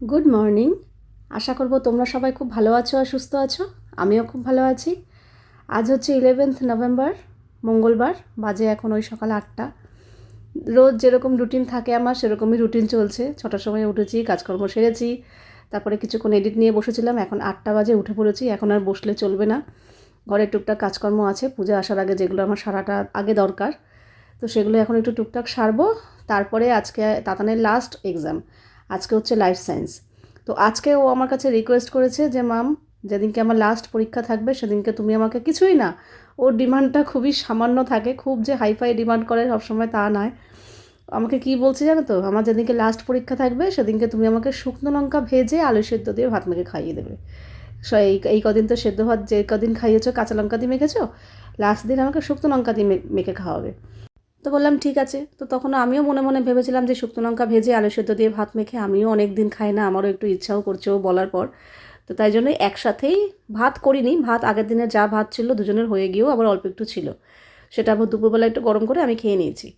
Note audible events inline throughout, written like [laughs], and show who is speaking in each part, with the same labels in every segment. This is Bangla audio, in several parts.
Speaker 1: গুড মর্নিং আশা করব তোমরা সবাই খুব ভালো আছো আর সুস্থ আছো। আমিও খুব ভালো আছি। আজ হচ্ছে ইলেভেন্থ নভেম্বর মঙ্গলবার, বাজে এখন ওই সকাল আটটা। রোজ যেরকম রুটিন থাকে আমার, সেরকমই রুটিন চলছে। ছটার সময় উঠেছি, কাজকর্ম সেরেছি, তারপরে কিছুক্ষণ এডিট নিয়ে বসেছিলাম। এখন আটটা বাজে, উঠে পড়েছি। এখন আর বসলে চলবে না। ঘরে টুকটাক কাজকর্ম আছে। পূজা আসার আগে যেগুলো আমার সারাটা আগে দরকার, তো সেগুলো এখন একটু টুকটাক সারবো। তারপরে আজকে তাতানের লাস্ট এক্সাম আজকে হচ্ছে লাইফ সায়েন্স তো আজকে ও আমার কাছে রিকোয়েস্ট করেছে যে ম্যাম যেদিনকে আমার লাস্ট পরীক্ষা থাকবে, সেদিনকে তুমি আমাকে কিছুই না। ওর ডিমান্ডটা খুবই সামান্য থাকে, খুব যে হাইফাই ডিমান্ড করে সবসময় তা নয়। আমাকে কি বলছে জানো তো? আমার যেদিনকে লাস্ট পরীক্ষা থাকবে, সেদিনকে তুমি আমাকে শুকনো লঙ্কা ভেজে আলু সেদ্ধ দিয়ে ভাত মেখে খাইয়ে দেবে। এই এই কদিন তো সেদ্ধ ভাত, যে কদিন খাইয়েছো, কাঁচা লঙ্কা দিয়ে মেখেছো লাস্ট দিন আমাকে শুকনো লঙ্কা দিয়ে মেখে খাওয়াবে। তো বললাম, ঠিক আছে। তো তখন আমিও মনে মনে ভেবেছিলাম যে শুকনো লঙ্কা ভেজে আলু সেদ্ধ দিয়ে ভাত মেখে আমিও অনেক দিন খাই না, আমারও একটু ইচ্ছাও করছে ও বলার পর। তো তাই জন্য একসাথেই ভাত করিনি, ভাত আগের দিনের যা ভাত ছিল দুজনের হয়ে গিয়েও আবার অল্প একটু ছিল। সেটা আবার দুপুরবেলা একটু গরম করে আমি খেয়ে নিয়েছি।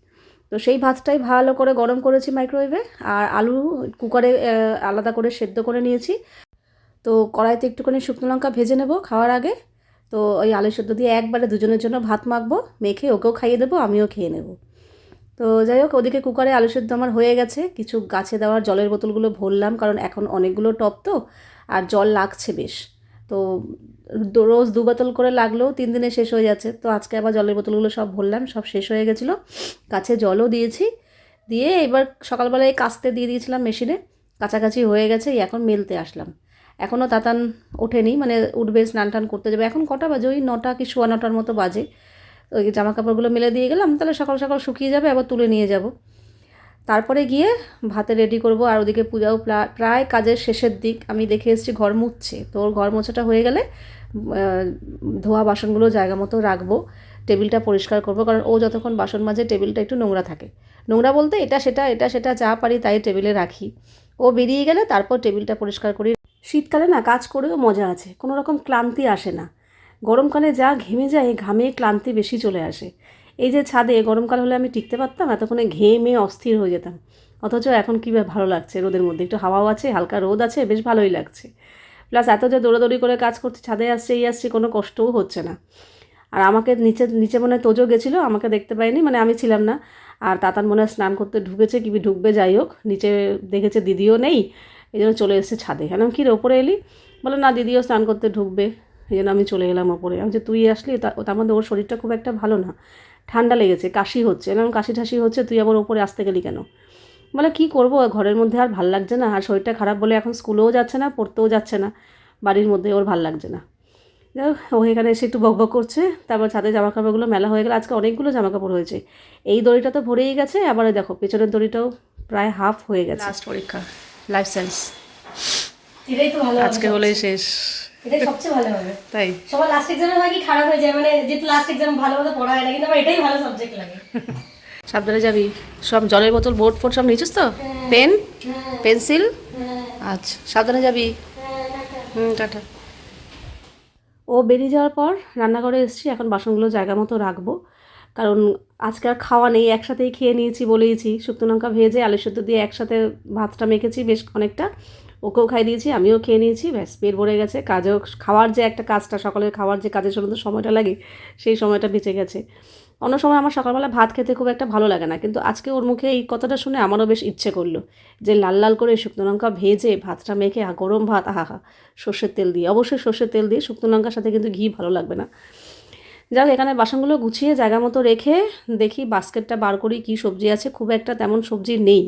Speaker 1: তো সেই ভাতটাই ভালো করে গরম করেছি মাইক্রোওয়েভে আর আলু কুকারে আলাদা করে সেদ্ধ করে নিয়েছি। তো কড়াইতে একটুখানি শুকনো লঙ্কা ভেজে নেব খাওয়ার আগে। তো ওই আলু সেদ্ধ দিয়ে একবারে দুজনের জন্য ভাত মাখবো, মেখে ওকেও খাইয়ে দেবো, আমিও খেয়ে নেব। তো যাই হোক, ওদিকে কুকারে আলু সেদ্ধ আমার হয়ে গেছে। কিছু গাছে দেওয়ার জলের বোতলগুলো ভরলাম, কারণ এখন অনেকগুলো টপ তো, আর জল লাগছে বেশ। তো রোজ দু বোতল করে লাগলেও তিন দিনে শেষ হয়ে যাচ্ছে। তো আজকে আবার জলের বোতলগুলো সব ভরলাম, সব শেষ হয়ে গেছিল। গাছে জলও দিয়েছি, দিয়ে এবার সকালবেলায় কাস্তে দিয়ে দিয়েছিলাম মেশিনে। কাছাকাছি হয়ে গেছে এখন মেলতে আসলাম। এখনও তাতান ওঠেনি মানে উঠবে, স্নান টান করতে যাবে। এখন কটা বাজে? ওই নটা কি সোয়া নটার মতো বাজে। ওই জামা কাপড়গুলো মেলে দিয়ে গেলাম, তাহলে সকাল সকাল শুকিয়ে যাবে, আবার তুলে নিয়ে যাব। তারপরে গিয়ে ভাতে রেডি করব, আর ওদিকে পূজাও প্রা- প্রায় কাজের শেষের দিক। আমি দেখে এসেছি ঘর মুছছে, তো ওর ঘর মোছাটা হয়ে গেলে ধোয়া বাসনগুলো জায়গা মতো রাখব, টেবিলটা পরিষ্কার করব, কারণ ও যতক্ষণ বাসন মাজে, টেবিলটা একটু নোংরা থাকে। নোংরা বলতে এটা সেটা এটা সেটা যা পারি তাই টেবিলে রাখি। ও বেরিয়ে গেলে তারপর টেবিলটা পরিষ্কার করি শীতকালে না কাজ করেও মজা আছে, কোনো রকম ক্লান্তি আসে না। গরমকালে যা ঘেমে যায়, ঘামে ক্লান্তি বেশি চলে আসে। এই যে ছাদে, গরমকাল হলে আমি টিকতে পারতাম, এতক্ষণে ঘেমে অস্থির হয়ে যেতাম। অথচ এখন কী ভালো লাগছে রোদের মধ্যে, একটু হাওয়াও আছে, হালকা রোদ আছে, বেশ ভালোই লাগছে। প্লাস এত যে দৌড়াদৌড়ি করে কাজ করছে, ছাদে আসছে, এই আসছে, কোনো কষ্টও হচ্ছে না। আর আমাকে নিচে নিচে মনে তোজো গেছিল, আমাকে দেখতে পাইনি মানে আমি ছিলাম না। আর তাতার মনে স্নান করতে ঢুকেছে, কি ঢুকবে, যাই হোক, নিচে দেখেছে দিদিও নেই এই জন্য চলে এসেছে ছাদে। কেন কি ওপরে এলি? বলে, না, দিদিও স্নান করতে ঢুকবে। এই জন্য আমি চলে এলাম ওপরে। আমি যে তুই আসলি? তার মধ্যে ওর শরীরটা খুব একটা ভালো না। ঠান্ডা লেগেছে, কাশি হচ্ছে। এরকম কাশি ঠাসি হচ্ছে, তুই আবার ওপরে আসতে গেলি কেন? বলে, কী করব? ঘরের মধ্যে আর ভালো লাগছে না। আর শরীরটা খারাপ বলে এখন স্কুলেও যাচ্ছে না, পড়তেও যাচ্ছে না। বাড়ির মধ্যে ওর ভালো লাগছে না। ও এখানে এসে একটু বকবক করছে। তারপর ছাদে জামা কাপড়গুলো মেলা হয়ে গেলে। আজকে অনেকগুলো জামা কাপড় হয়েছে। এই দড়িটা তো ভরেই গেছে, আবার দেখো, পেছনের দড়িটাও প্রায় হাফ হয়ে গেছে। লাস্ট পরীক্ষা। লাইফ সায়েন্স
Speaker 2: এটাই তো ভালো
Speaker 1: আজকে হলেই শেষ।
Speaker 2: এটাই সবচেয়ে ভালো হবে।
Speaker 1: তাই।
Speaker 2: সবার লাস্ট এক্সামে হয় কি খারাপ হয়ে যায় মানে যেহেতু লাস্ট এক্সাম ভালো মতো পড়া হয় না কিন্তু আমার এটাই ভালো সাবজেক্ট লাগে। [laughs]
Speaker 1: সাবধানে যাবি। সব জলের বোতল বোর্ড ফোর্ড সব নিয়েছিস তো? পেন পেন্সিল আচ্ছা সাবধানে যাবি। হুম টাটা। ও বেরিয়ে যাওয়ার পর রান্নাঘরে এসেছি এখন বাসনগুলো জায়গা মতো রাখব। কারণ আজকে আর খাওয়া নেই, একসাথেই খেয়ে নিয়েছি বলেইছি। শুকনো লঙ্কা ভেজে আলু সেদ্ধ দিয়ে একসাথে ভাতটা মেখেছি বেশ অনেকটা। ওকেও খাই দিয়েছি, আমিও খেয়ে নিয়েছি, ব্যাস পেট ভরে গেছে। কাজেও খাওয়ার যে একটা কাজটা, সকালের খাওয়ার যে কাজের জন্য তো সময়টা লাগে, সেই সময়টা বেঁচে গেছে। অন্য সময় আমার সকালবেলা ভাত খেতে খুব একটা ভালো লাগে না, কিন্তু আজকে ওর মুখে এই কথাটা শুনে আমারও বেশ ইচ্ছে করল যে লাল লাল করে শুকনো লঙ্কা ভেজে ভাতটা মেখে গরম ভাত, আহা হা সর্ষের তেল দিয়ে। অবশ্যই সর্ষের তেল দিয়ে শুকনো লঙ্কার সাথে কিন্তু ঘি ভালো লাগবে না। যাক, এখানে বাসনগুলো গুছিয়ে জায়গা মতো রেখে দেখি বাস্কেটটা বার করি কী সবজি আছে। খুব একটা তেমন সবজি নেই।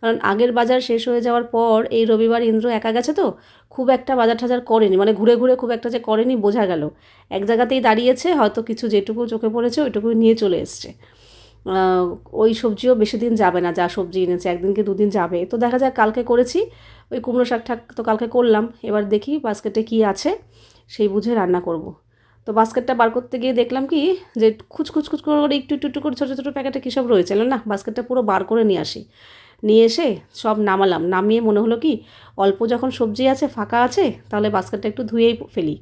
Speaker 1: কারণ আগের বাজার শেষ হয়ে যাওয়ার পর এই রবিবার ইন্দ্র একা গেছে তো, খুব একটা বাজার টাজার করেনি। মানে ঘুরে ঘুরে খুব একটা যে করেনি বোঝা গেল। এক জায়গাতেই দাঁড়িয়েছে, হয়তো কিছু যেটুকু চোখে পড়েছে ওইটুকু নিয়ে চলে এসছে। ওই সবজিও বেশি দিন যাবে না, যা সবজি এনেছে, একদিন কি দুদিন যাবে। তো দেখা যাক, কালকে করেছি। ওই কুমড়ো শাক ঠাক তো কালকে করলাম। এবার দেখি বাস্কেটে কি আছে, সেই বুঝে রান্না করব। তো বাস্কেটটা বার করতে গিয়ে দেখলাম কি যে খুচখুচ খুচ করে একটু একটু একটু করে ছোটো ছোটো প্যাকেটে কী সব রয়েছে না? বাস্কেটটা পুরো বার করে নিয়ে আসি। নিয়ে এসে সব নামালাম। নামিয়ে মনে হলো কি অল্প যখন সবজি আছে, ফাঁকা আছে, তাহলে বাস্কেটটা একটু ধুয়েই ফেলি।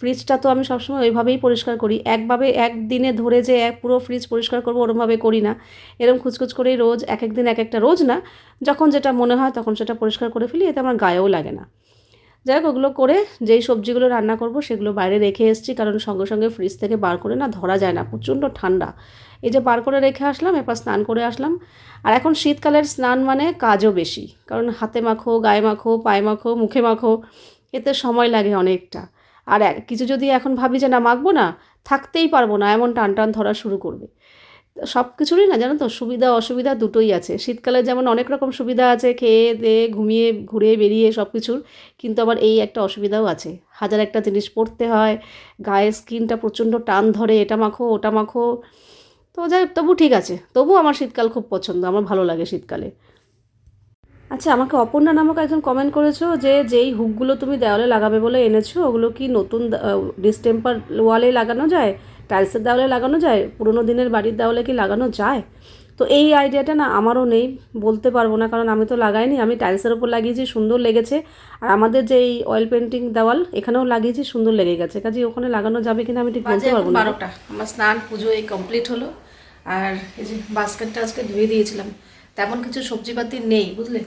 Speaker 1: ফ্রিজটা তো আমি সবসময় ওইভাবেই পরিষ্কার করি। একভাবে একদিনে ধরে যে এক পুরো ফ্রিজ পরিষ্কার করব ওরমভাবে করি না। এরকম খুচখুচ করেই রোজ, এক এক দিন এক একটা রোজ না, যখন যেটা মনে হয় তখন সেটা পরিষ্কার করে ফেলি, এতে আমার গায়েও লাগে না। যাই হোক, ওগুলো করে যেই সবজিগুলো রান্না করব সেগুলো বাইরে রেখে এসেছি, কারণ সঙ্গে সঙ্গে ফ্রিজ থেকে বার করে না ধরা যায় না, প্রচণ্ড ঠান্ডা। এই যে বার করে রেখে আসলাম, এরপর স্নান করে আসলাম। আর এখন শীতকালের স্নান মানে কাজও বেশি, কারণ হাতে মাখো, গায়ে মাখো, পায়ে মাখো, মুখে মাখো, এতে সময় লাগে অনেকটা। আর কিছু যদি এখন ভাবি যে না, মাখবো না, থাকতেই পারব না, এমন টান টান ধরা শুরু করবে। সব কিছুরই না জানো তো সুবিধা অসুবিধা দুটোই আছে। শীতকালে যেমন অনেক রকম সুবিধা আছে, খেয়ে দিয়ে ঘুমিয়ে, ঘুরে বেরিয়ে সব কিছুর কিন্তু আবার এই একটা অসুবিধাও আছে। হাজার একটা জিনিস পড়তে হয়, গায়ের স্কিনটা প্রচণ্ড টান ধরে, এটা মাখো, ওটা মাখো। তো যাই তবু ঠিক আছে। তবু আমার শীতকাল খুব পছন্দ, আমার ভালো লাগে শীতকালে। আচ্ছা আমাকে অপর্ণা নামক একজন কমেন্ট করেছ যে, যেই হুকগুলো তুমি দেওয়ালে লাগাবে বলে এনেছো, ওগুলো কি নতুন ডিস্টেম্পার ওয়ালে লাগানো যায়? টাইলসের দেওয়ালে লাগানো যায়? পুরোনো দিনের বাড়ির দেওয়ালে কি লাগানো যায়? তো এই আইডিয়াটা না আমারও নেই বলতে পারব না কারণ আমি তো লাগাইনি। আমি টাইলসের ওপর লাগিয়েছি সুন্দর লেগেছে। আর আমাদের যে এই অয়েল পেন্টিং দেওয়াল এখানেও লাগিয়েছি সুন্দর লেগে গেছে। কাজে ওখানে লাগানো যাবে কিনা আমি ঠিক বলতে পারব না। বারোটা। আমার স্নান পুজো এই কমপ্লিট হলো। আর এই যে বাস্কেটটা আজকে ধুয়ে দিয়েছিলাম তেমন কিছু সবজিপাতি নেই বুঝলে?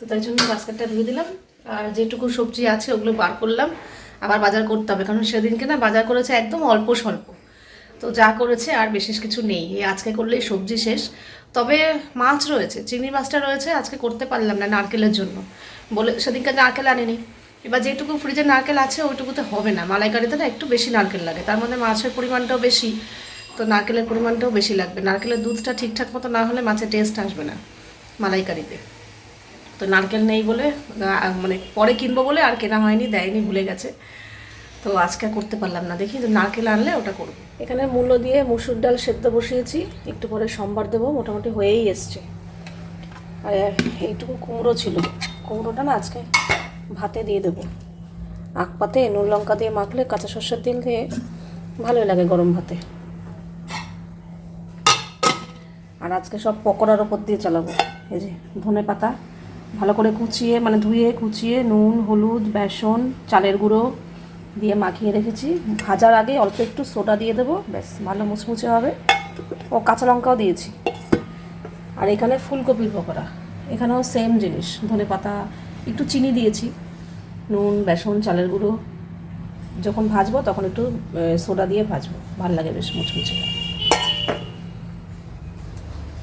Speaker 1: তো তাই জন্য বাস্কেটটা ধুয়ে দিলাম। আর যেটুকু সবজি আছে ওগুলো বার করলাম। আবার বাজার করতে হবে কারণ সেদিনকে না বাজার করেছে একদম অল্প স্বল্প তো যা করেছে আর বিশেষ কিছু নেই। এই আজকে করলেই সবজি শেষ। তবে মাছ রয়েছে, চিংড়ি মাছটা রয়েছে, আজকে করতে পারলাম না নারকেলের জন্য। বলে সেদিনকে নারকেল আনিনি। এবার যেটুকু ফ্রিজে নারকেল আছে, ওইটুকুতে হবে না। মালাইকারিতে না একটু বেশি নারকেল লাগে। তার মধ্যে মাছের পরিমাণটাও বেশি, তো নারকেলের পরিমাণটাও বেশি লাগবে। নারকেলের দুধটা ঠিকঠাক মতো না হলে মাছের টেস্ট আসবে না মালাইকারিতে। তো নারকেল নেই বলে মানে পরে কিনবো বলে আর কেনা হয়নি, দেয়নি, ভুলে গেছে। তো আজকে করতে পারলাম না। দেখি নারকেল আনলে ওটা করব। এখানে মূল্য দিয়ে মুসুর ডাল সেদ্ধ বসিয়েছি। একটু পরে সম্বার দেবো, মোটামুটি হয়েই এসছে। আর এইটুকু কুমড়ো ছিল। কুমড়োটা না আজকে ভাতে দিয়ে দেবো। আখ পাতে নুন লঙ্কা দিয়ে মাখলে কাঁচা সর্ষের তেল দিয়ে ভালোই লাগে গরম ভাতে। আর আজকে সব পকোড়ার ওপর দিয়ে চালাবো। এই যে ধনে পাতা, ভালো করে কুচিয়ে মানে ধুয়ে, কুচিয়ে নুন, হলুদ, বেসন, চালের গুঁড়ো দিয়ে মাখিয়ে রেখেছি। ভাজার আগে অল্প একটু সোডা দিয়ে দেবো, ব্যাস, ভালো মুচমুচে হবে। ও কাঁচা লঙ্কাও দিয়েছি। আর এখানে ফুলকপির পকোড়া। এখানেও সেম জিনিস, ধনে পাতা, একটু চিনি দিয়েছি, নুন, বেসন, চালের গুঁড়ো। যখন ভাজবো তখন একটু সোডা দিয়ে ভাজবো। ভালো লাগে বেশ মুচমুচে।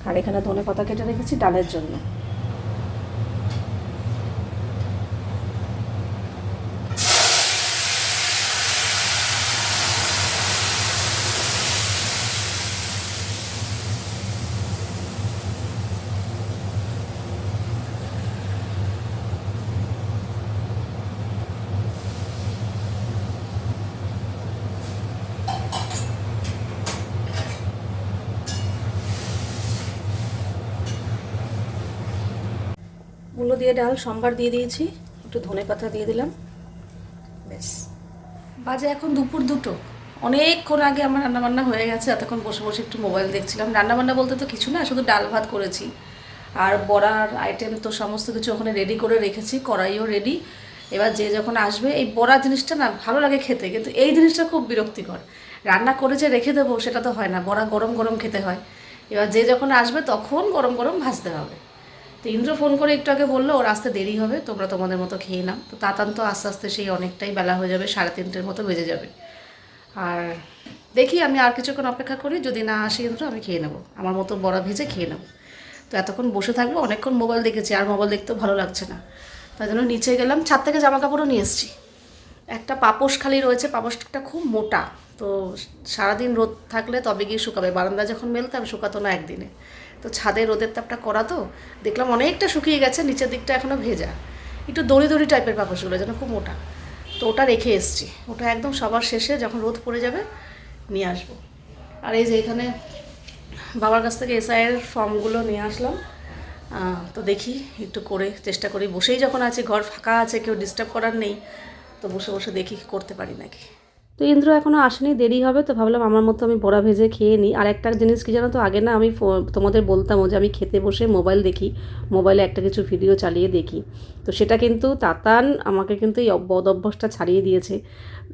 Speaker 1: আর এখানে ধনে পাতা কেটে রেখেছি ডালের জন্য। মূলো দিয়ে ডাল সম্বার দিয়ে দিয়েছি, একটু ধনে পাতা দিয়ে দিলাম। ব্যাস। বাজে এখন দুপুর দুটো। অনেকক্ষণ আগে আমার রান্নাবান্না হয়ে গেছে, এতক্ষণ বসে বসে একটু মোবাইল দেখছিলাম। রান্নাবান্না বলতে তো কিছু না, শুধু ডাল ভাত করেছি। আর বড়ার আইটেম তো সমস্ত কিছু ওখানে রেডি করে রেখেছি, কড়াইও রেডি এবার যে যখন আসবে, এই বড়া জিনিসটা না ভালো লাগে খেতে, কিন্তু এই জিনিসটা খুব বিরক্তিকর। রান্না করে যে রেখে দেবো, সেটা তো হয় না। বড়া গরম গরম খেতে হয়। এবার যে যখন আসবে, তখন গরম গরম ভাজতে হবে। তো ইন্দ্র ফোন করে একটু আগে বলল, ওর আসতে দেরি হবে, তোমরা তোমাদের মতো খেয়ে নাও। তো তাতান তো আস্তে আস্তে সেই অনেকটাই বেলা হয়ে যাবে, সাড়ে তিনটের মতো বেজে যাবে। আর দেখি আমি আর কিছুক্ষণ অপেক্ষা করি, যদি না আসি ইন্দ্র, আমি খেয়ে নেব। আমার মতো বড়া ভেজে খেয়ে নেব তো এতক্ষণ বসে থাকব, অনেকক্ষণ মোবাইল দেখেছি, আর মোবাইল দেখতেও ভালো লাগছে না। তাই জন্য নিচে গেলাম, ছাদ থেকে জামা কাপড়ও নিয়ে এসেছি। একটা পাপোশ খালি রয়েছে, পাপোশটা খুব মোটা। তো সারাদিন রোদ থাকলে তবে গিয়ে শুকাবে বারান্দা যখন মেলতাম শুকাতো না একদিনে। তো ছাদে রোদের তাপটা করা তো, দেখলাম অনেকটা শুকিয়ে গেছে, নিচের দিকটা এখনও ভেজা। একটু দড়ি দড়ি টাইপের পাপোশগুলো যেন খুব মোটা। তো ওটা রেখে এসছি। ওটা একদম সবার শেষে যখন রোদ পড়ে যাবে, নিয়ে আসব। আর এই যে এখানে বাবার কাছ থেকে এসআইয়ের ফর্মগুলো নিয়ে আসলাম। তো দেখি, একটু করে চেষ্টা করি। বসেই যখন আছি, ঘর ফাঁকা আছে, কেউ ডিস্টার্ব করার নেই, তো বসে বসে দেখি করতে পারি নাকি। তো ইন্দ্র এখনও আসেনি, দেরি হবে, তো ভাবলাম আমার মতো আমি বড়া ভেজে খেয়ে নিই। আর একটা জিনিস কি জানো তো, আগে না আমি তোমাদের বলতাম যে আমি খেতে বসে মোবাইল দেখি, মোবাইলে একটা কিছু ভিডিও চালিয়ে দেখি। তো সেটা কিন্তু তাতান আমাকে কিন্তু এই বদ অভ্যাসটা ছাড়িয়ে দিয়েছে।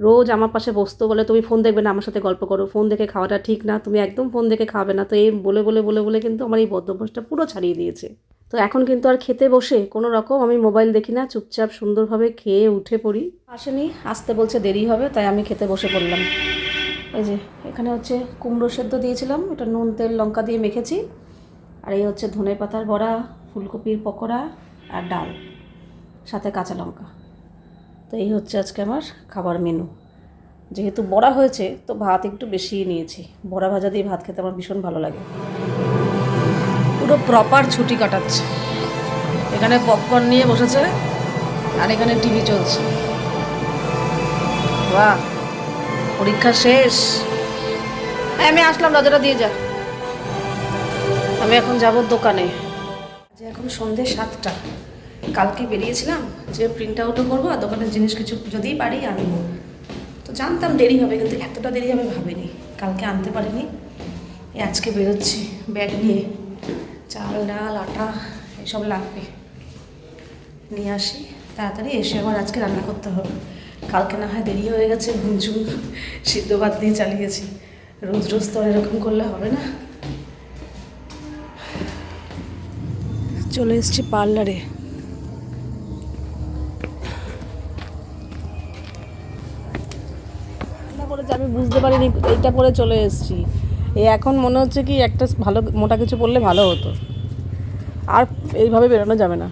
Speaker 1: রোজ আমার পাশে বসতো বলে, তুমি ফোন দেখবে না, আমার সাথে গল্প করো, ফোন দেখে খাওয়াটা ঠিক না, তুমি একদম ফোন দেখে খাবে না। তো এই বলে বলে বলে বলে কিন্তু আমার এই বদ অভ্যাসটা পুরো ছাড়িয়ে দিয়েছে। তো এখন কিন্তু আর খেতে বসে কোনো রকম আমি মোবাইল দেখি না, চুপচাপ সুন্দরভাবে খেয়ে উঠে পড়ি। আসেনি, আসতে বলছে দেরি হবে, তাই আমি খেতে বসে পড়লাম। এই যে, এখানে হচ্ছে কুমড়ো সেদ্ধ দিয়েছিলাম, এটা নুন, তেল, লঙ্কা দিয়ে মেখেছি। আর এই হচ্ছে ধনে পাতার বড়া, ফুলকপির পকোড়া আর ডাল, সাথে কাঁচা লঙ্কা। তো এই হচ্ছে আজকে আমার খাবার মেনু। যেহেতু বড়া হয়েছে, তো ভাত একটু বেশিই নিয়েছি। বড়া ভাজা দিয়ে ভাত খেতে আমার ভীষণ ভালো লাগে। পুরো প্রপার ছুটি কাটাচ্ছে। এখানে পপকর্ন নিয়ে বসেছে আর এখানে টিভি চলছে। বাহ পরীক্ষা শেষ। এই, আমি আসলাম দরজাটা দিয়ে যা। আমি এখন যাব দোকানে। যে এখন সন্ধে সাতটা। কালকে বেরিয়েছিলাম যে প্রিন্ট আউটও করব আর দোকানের জিনিস কিছু যদি পারি আনব। তো জানতাম দেরি হবে কিন্তু এতটা দেরি হবে ভাবিনি। কালকে আনতে পারিনি। আজকে বেরোচ্ছি ব্যাগ নিয়ে। চাল, ডাল, আটা, এসব লাগবে। নিয়ে আসি। তাড়াতাড়ি এসে আবার আজকে রান্না করতে হবে। কালকে না হয় দেরি হয়ে গেছে ঘুমঝুম সিদ্ধ ভাত দিয়ে চালিয়েছি। রোজ রোজ তো এরকম করলে হবে না। চলে এসেছি পার্লারে। আমি বুঝতে পারিনি, এইটা পরে চলে এসেছি। এই এখন মনে হচ্ছে কি একটা ভালো মোটা কিছু পরলে ভালো হতো। আর এইভাবে বেরোনো যাবে না।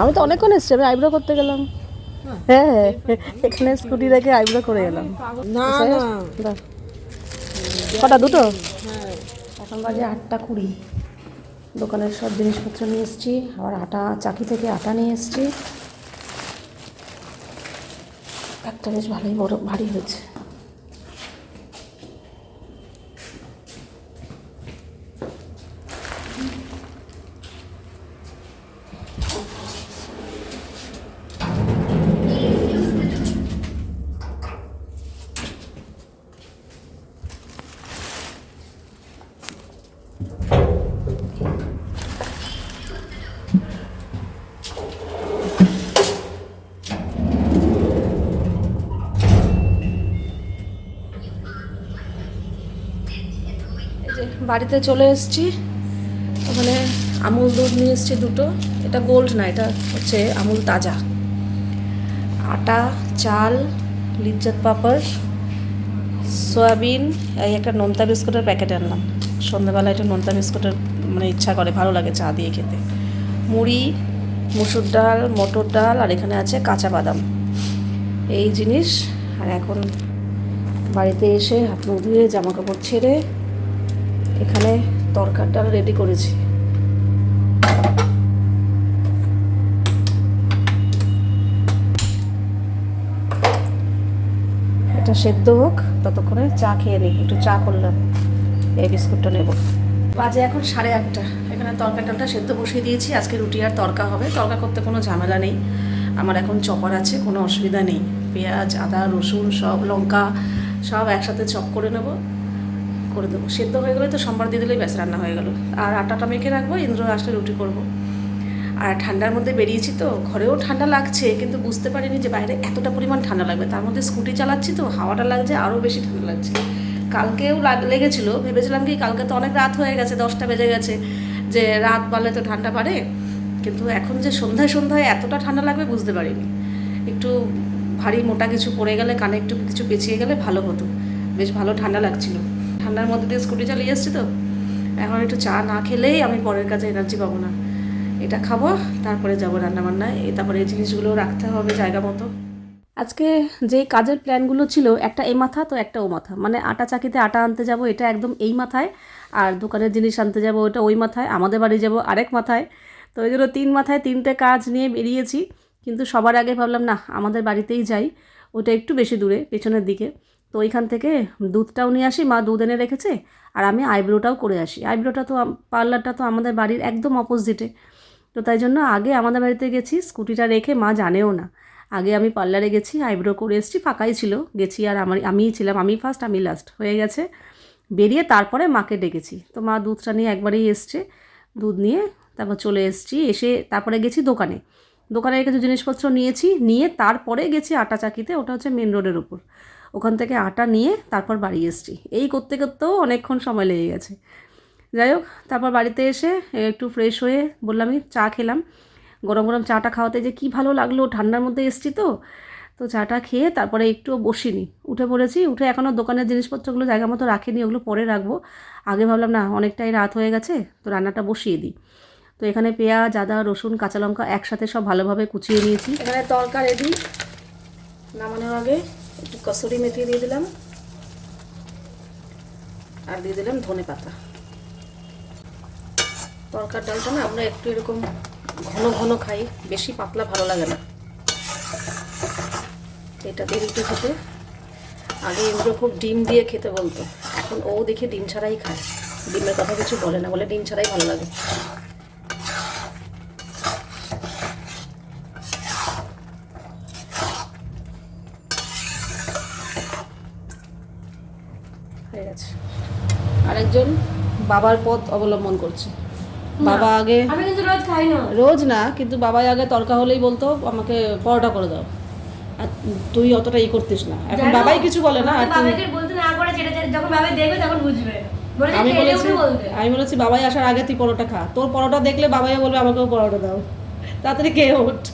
Speaker 1: আমি তো অনেকক্ষণ এসছি আমি আইব্রো করতে গেলাম। হ্যাঁ হ্যাঁ এখানে স্কুটি রেখে আইব্রো করে গেলাম।
Speaker 3: না না।
Speaker 1: কটা দুটো? এখন বাজে আটটা কুড়ি। দোকানের সব জিনিসপত্র নিয়ে এসেছি আবার আটা চাকি থেকে আটা নিয়ে এসেছি। একটা বেশ ভালোই বড় ভারী হয়েছে। বাড়িতে চলে এসেছি। ওখানে আমুল দুধ নিয়ে এসেছি দুটো। এটা গোল্ড না, এটা হচ্ছে আমুল তাজা। আটা, চাল লিজ্জত পাপড়, সয়াবিন, এই একটা নোনতা বিস্কুটের প্যাকেট আনলাম। সন্ধ্যাবেলা একটা নোনতা বিস্কুটের মানে ইচ্ছা করে, ভালো লাগে চা দিয়ে খেতে। মুড়ি, মুসুর ডাল, মটর ডাল, আর এখানে আছে কাঁচা বাদাম। এই জিনিস। আর এখন বাড়িতে এসে হাত মুখ ধুয়ে জামা কাপড় ছেড়ে এখানে তরকার ডাল রেডি করেছি। এটা সেদ্ধ হোক, ততক্ষণে চা খেয়ে নিই, একটু চা করলাম। এই বিস্কুটটা নেব। বাজে এখন সাড়ে আটটা। এখানে তরকা ডালটা সেদ্ধ বসিয়ে দিয়েছি। আজকে রুটি আর তরকা হবে। তরকা করতে কোনো ঝামেলা নেই। আমার এখন চপার আছে, কোনো অসুবিধা নেই। পেঁয়াজ, আদা, রসুন, সব লঙ্কা, সব একসাথে চপ করে নেব। করে দেবো। সেদ্ধ হয়ে গেলে তো সোমবার দিয়ে দিলেই ব্যাস, রান্না হয়ে গেল। আর আটাটা মেখে রাখব, ইন্দ্র আসলে রুটি করব। আর ঠান্ডার মধ্যে বেরিয়েছি তো, ঘরেও ঠান্ডা লাগছে, কিন্তু বুঝতে পারিনি যে বাইরে এতটা পরিমাণ ঠান্ডা লাগবে। তার মধ্যে স্কুটি চালাচ্ছি তো, হাওয়াটা লাগছে, আরও বেশি ঠান্ডা লাগছে। কালকেও লাগ লেগেছিলো, ভেবেছিলাম কি কালকে তো অনেক রাত হয়ে গেছে, দশটা বেজে গেছে, যে রাত বাড়লে তো ঠান্ডা বাড়ে। কিন্তু এখন যে সন্ধ্যায় সন্ধ্যায় এতটা ঠান্ডা লাগবে বুঝতে পারিনি। একটু ভারী মোটা কিছু পড়ে গেলে, কানে একটু কিছু পেঁচিয়ে গেলে ভালো হতো। বেশ ভালো ঠান্ডা লাগছিল। ঠান্ডার মধ্যে দিয়ে স্কুটি চালিয়ে এসছি তো। এখন একটু চা না খেলেই আমি পরের কাজে এনার্জি পাবো না। এটা খাব, তারপরে যাব রান্নাবান্নায়। এই তারপরে এই জিনিসগুলো রাখতে হবে জায়গা মতো। আজকে যেই কাজের প্ল্যানগুলো ছিল, একটা এই মাথা তো একটা ও মাথা। মানে আটা চাকিতে আটা আনতে যাব, এটা একদম এই মাথায়। আর দোকানের জিনিস আনতে যাব, ওটা ওই মাথায়। আমাদের বাড়ি যাব আরেক মাথায়। তো ওই জন্য তিন মাথায় তিনটে কাজ নিয়ে বেরিয়েছি। কিন্তু সবার আগে ভাবলাম, না, আমাদের বাড়িতেই যাই। ওটা একটু বেশি দূরে, পেছনের দিকে। তো ওইখান থেকে দুধটাও নিয়ে আসি, মা দুধ এনে রেখেছে আর আমি আইব্রোটাও করে আসি। আইব্রোটা তো পার্লারটা তো আমাদের বাড়ির একদম অপোজিটে তো তাই জন্য আগে আমাদের বাড়িতে গেছি, স্কুটিটা রেখে মা জানেও না। আগে আমি পার্লারে গেছি, আইব্রো করে এসেছি, ফাঁকাই ছিল। গেছি আর আমার আমিই ছিলাম, আমি ফার্স্ট আমি লাস্ট হয়ে গেছে। বেরিয়ে তারপরে মাকে ডেকেছি। তো মা দুধটা নিয়ে একবারেই এসছে, দুধ নিয়ে তারপর চলে এসেছি, এসে তারপরে গেছি দোকানে। দোকানের কিছু জিনিসপত্র নিয়েছি, নিয়ে তারপরে গেছি আটা চাকিতে, ওটা হচ্ছে মেন রোডের উপর। ওখান থেকে আটা নিয়ে তারপর বাড়ি এসেছি। এই করতে করতেও অনেকক্ষণ সময় লেগে গেছে। যাই হোক, তারপর বাড়িতে এসে একটু ফ্রেশ হয়ে বললামই চা খেলাম। গরম গরম চাটা খাওয়াতে যে কী ভালো লাগল, ঠান্ডার মধ্যে এসছি তো। তো চাটা খেয়ে তারপরে একটুও বসিনি। উঠে পড়েছি, উঠে এখনও দোকানের জিনিসপত্রগুলো জায়গা মতো রাখিনি, ওগুলো পরে রাখব। আগে ভাবলাম, না, অনেকটাই রাত হয়ে গেছে, তো রান্নাটা বসিয়ে দিই। তো এখানে পেঁয়াজ, আদা, রসুন, কাঁচা লঙ্কা একসাথে সব ভালোভাবে কুচিয়ে নিয়েছি। এখানে তরকা রেডি, নামানোর আগে একটু কসুরি মেথি দিয়ে দিলাম। আর দিয়ে দিলাম ধনে পাতা। তরকার ডালটা না আমরা একটু এরকম ঘন ঘন খাই, বেশি পাতলা ভালো লাগে না। এটা একটু খেতে আগে এগুলো খুব ডিম দিয়ে খেতে বলতো। এখন ও দেখে ডিম ছাড়াই খায়। ডিমের কথা কিছু বলে না, বলে ডিম ছাড়াই ভালো লাগে। হয়ে গেছে। আরেকজন বাবার পথ অবলম্বন করছে। বাবা আগে
Speaker 2: আমি কিন্তু রোজ খাই না।
Speaker 1: রোজ না কিন্তু বাবাই আগে তরকা হলেই বলতো আমাকে পরোটা করে দাও। আর তুই অতটা ই করতিস না। এখন বাবাই কিছু বলে না আর
Speaker 2: আমাকে
Speaker 1: তুই
Speaker 2: বলতে না করে যেটা যেটা- যখন বাবাই দেখবে তখন বুঝবে।
Speaker 1: আমি বলেছি আমি বলেছি বাবাই আসার আগে তুই পরোটা খা। তোর পরোটা দেখলে বাবাই বলবে আমাকেও পরোটা দাও। তাড়াতাড়ি খেয়ে ওঠ